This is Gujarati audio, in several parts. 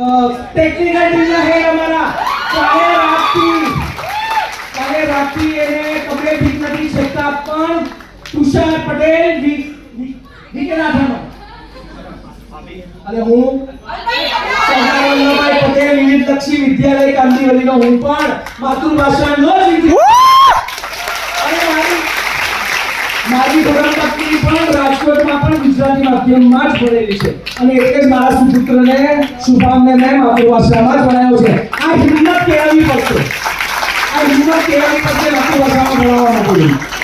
ટેકનિકલ ટીમના હેડ અમારા. ચાહે રાખતી ચાહે રાખતી એને કપડે ઠીક નથી છતાં પણ તુષાર પટેલ વી- વી- વિકેટ અને હું વલ્લભભાઈ પટેલ વિવિધ લક્ષી વિદ્યાલય કાંદીવલીનો હું પણ માતૃભાષાનો જ વિદ્યાર્થી. અને મારી પણ રાજકોટમાં પણ ગુજરાતી માધ્યમમાં જ ભણેલી છે. અને એટલે જ મારા સુપુત્રને શુભાંગને મેં માતૃભાષામાં જ ભણાયો છે. આ હિંમત કેળવવી પડશે. આ હિંમત કેળવવી પડશે માતૃભાષામાં ભણાવવા માટે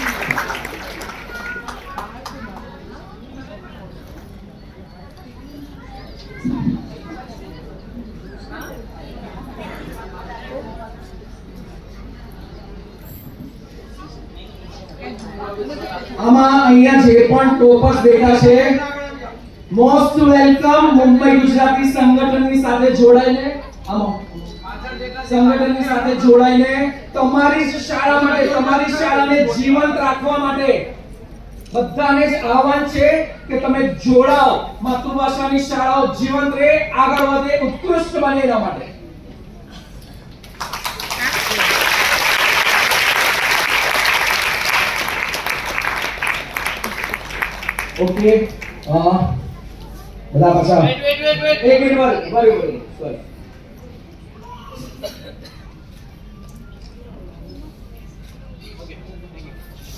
આમાં અહીંયા જે પણ ટોપર્સ બેઠા છે મોસ્ટ વેલકમ મુંબઈ ગુજરાતી સંગઠનની સાથે જોડાઈને સંગઠનની સાથે જોડાઈને તમારી શાળા માટે, તમારી શાળાને જીવંત રાખવા માટે બધાને જ આહવાન છે કે તમે જોડાઓ. માતૃભાષાની શાળાઓ જીવંત રહે, આગળ વધે, ઉત્કૃષ્ટ બને એના માટે. ओके. मला कसा एक मिनिट बरं सॉरी